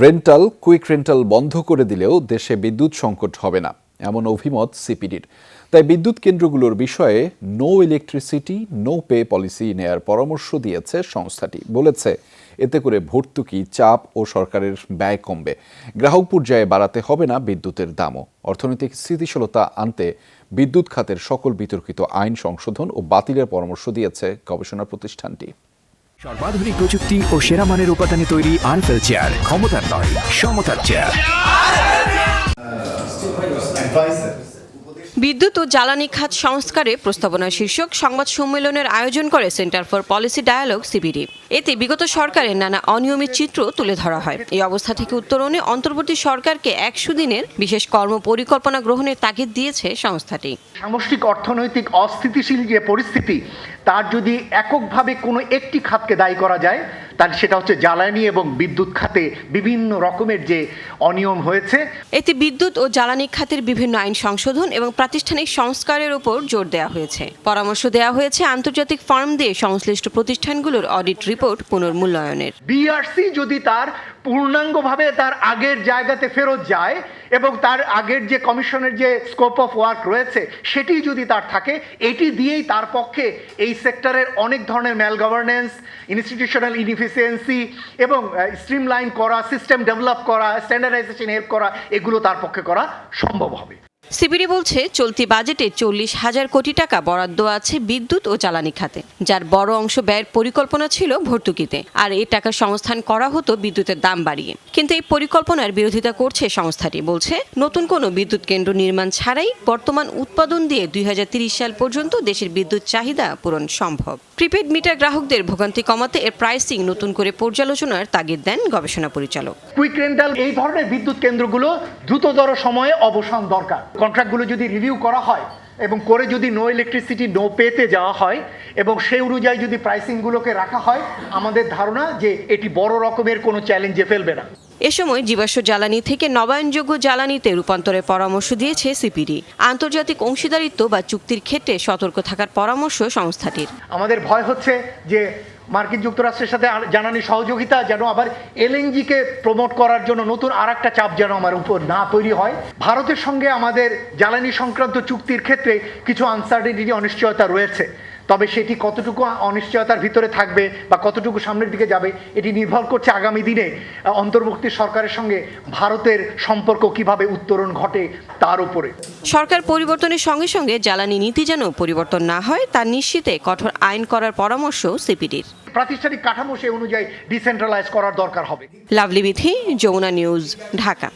Rental, quick rental বন্ধ করে দিলেও দেশে বিদ্যুৎ সংকট হবে না, এমন অভিমত সিপিডির। তাই বিদ্যুৎ কেন্দ্রগুলোর বিষয়ে no electricity no pay policy নেয়ার পরামর্শ দিয়েছে সংস্থাটি। বলেছে, এতে করে ভর্তুকি, চাপ ও সরকারের ব্যয় কমবে। গ্রাহক পর্যায়ে বাড়াতে হবে না বিদ্যুতের দামও। অর্থনৈতিক স্থিতিশীলতা আনতে বিদ্যুৎ খাতের সকল বিতর্কিত আইন সংশোধন ও বাতিলের পরামর্শ দিয়েছে গবেষণা প্রতিষ্ঠানটি। সর্বাধুনিক প্রযুক্তি ও সেরা মানের উপাদানে তৈরি আরফেল চেয়ার ক্ষমতার নয় সমতার চেয়ার। বিদ্যুৎ ও জ্বালানি খাত সংস্কারে প্রস্তাবনা শীর্ষক সংবাদ সম্মেলনের আয়োজন করে centre for policy dialogue, CBD. এতে বিগত সরকারের নানা অনিয়মিত চিত্র তুলে ধরা হয়। এই অবস্থা থেকে উত্তরণে অন্তর্বর্তী সরকারকে একশো দিনের বিশেষ কর্ম পরিকল্পনা গ্রহণের তাগিদ দিয়েছে সংস্থাটি। সামষ্টিক অর্থনৈতিক অস্থিতিশীল যে পরিস্থিতি, তার যদি এককভাবে কোনো একটি খাতকে দায়ী করা যায় তাহলে সেটা হচ্ছে জ্বালানি এবং বিদ্যুৎ খাতে বিভিন্ন রকমের যে অনিয়ম হয়েছে। এতে বিদ্যুৎ ও জ্বালানি খাতের বিভিন্ন আইন সংশোধন এবং প্রাতিষ্ঠানিক সংস্কারের উপর জোর দেওয়া হয়েছে। পরামর্শ দেওয়া হয়েছে আন্তর্জাতিক ফার্ম দিয়ে সংশ্লিষ্ট প্রতিষ্ঠানগুলোর অডিট রিপোর্ট পুনর্মূল্যায়নের। বিআরসি যদি তার পূর্ণাঙ্গভাবে তার আগের জায়গাতে ফেরত যায় এবং তার আগের যে কমিশনের যে স্কোপ অফ ওয়ার্ক রয়েছে, সেটি যদি তার থাকে, এটি দিয়েই তার পক্ষে এই সেক্টরের অনেক ধরনের ম্যাল গভর্নেন্স ইনস্টিটিউশনাল ইনএফিসিয়েন্সি এবং স্ট্রিমলাইন করা সিস্টেম ডেভেলপ করা স্ট্যান্ডার্ডাইজেশন হেল্প করা, এগুলো তার পক্ষে করা সম্ভব হবে। সিবিডি বলছে, চলতি বাজেটে চল্লিশ হাজার কোটি টাকা বরাদ্দ আছে বিদ্যুৎ ও জ্বালানি খাতে, যার বড় অংশ ব্যয়ের পরিকল্পনা ছিল ভর্তুকিতে, আর এই টাকা সংস্থান করা হতো বিদ্যুতের দাম বাড়িয়ে। কিন্তু এই পরিকল্পনার বিরোধিতা করছে সংস্থাটি, বলছে, নতুন কোনো বিদ্যুৎ কেন্দ্র নির্মাণ ছাড়াই বর্তমান উৎপাদন দিয়ে দুই সাল পর্যন্ত দেশের বিদ্যুৎ চাহিদা পূরণ সম্ভব। প্রিপেড মিটার গ্রাহকদের ভোগান্তি কমাতে এর প্রাইসিং নতুন করে পর্যালোচনার তাগিদ দেন গবেষণা পরিচালক। কুইক রেন্টাল এই ধরনের বিদ্যুৎ কেন্দ্রগুলো দ্রুততর সময়ে অবসান দরকার। কন্ট্রাক্টগুলো যদি রিভিউ করা হয় এবং করে যদি নো ইলেকট্রিসিটি নো পেতে যাওয়া হয় এবং সেই অনুযায়ী যদি প্রাইসিংগুলোকে রাখা হয় আমাদের ধারণা যে এটি বড় রকমের কোনো চ্যালেঞ্জে ফেলবে না। এ সময় জীবাশ্ম জ্বালানি থেকে নবায়নযোগ্য জ্বালানিতে রূপান্তরের পরামর্শ দিয়েছে সিপিডি। আন্তর্জাতিক অংশীদারিত্ব বা চুক্তির ক্ষেত্রে সতর্ক থাকার পরামর্শ সংস্থাটির। আমাদের ভয় হচ্ছে যে মার্কিন যুক্তরাষ্ট্রের সাথে জানানি সহযোগিতা যেন আবার এলএনজিকে প্রমোট করার জন্য নতুন আর একটা চাপ যেন আমার উপর না তৈরি হয়। ভারতের সঙ্গে আমাদের জ্বালানি সংক্রান্ত চুক্তির ক্ষেত্রে কিছু আনসার্টিনিটি অনিশ্চয়তা রয়েছে। তবে সেটি কতটুকু অনিশ্চয়তার ভিতরে থাকবে বা কতটুকু সামনের দিকে যাবে এটি নির্ভর করছে আগামী দিনে আহ, অন্তর্বর্তী সরকারের সঙ্গে ভারতের সম্পর্ক কীভাবে উত্তরণ ঘটে তার উপরে। সরকার পরিবর্তনের সঙ্গে সঙ্গে জ্বালানি নীতি যেন পরিবর্তন না হয় তা নিশ্চিতে কঠোর আইন করার পরামর্শ সিপিডির। প্রাতিষ্ঠানিক কাঠামো সে অনুযায়ী ডিসেন্ট্রালাইজ করার দরকার হবে। লাভলি বিথি যমুনা নিউজ ঢাকা।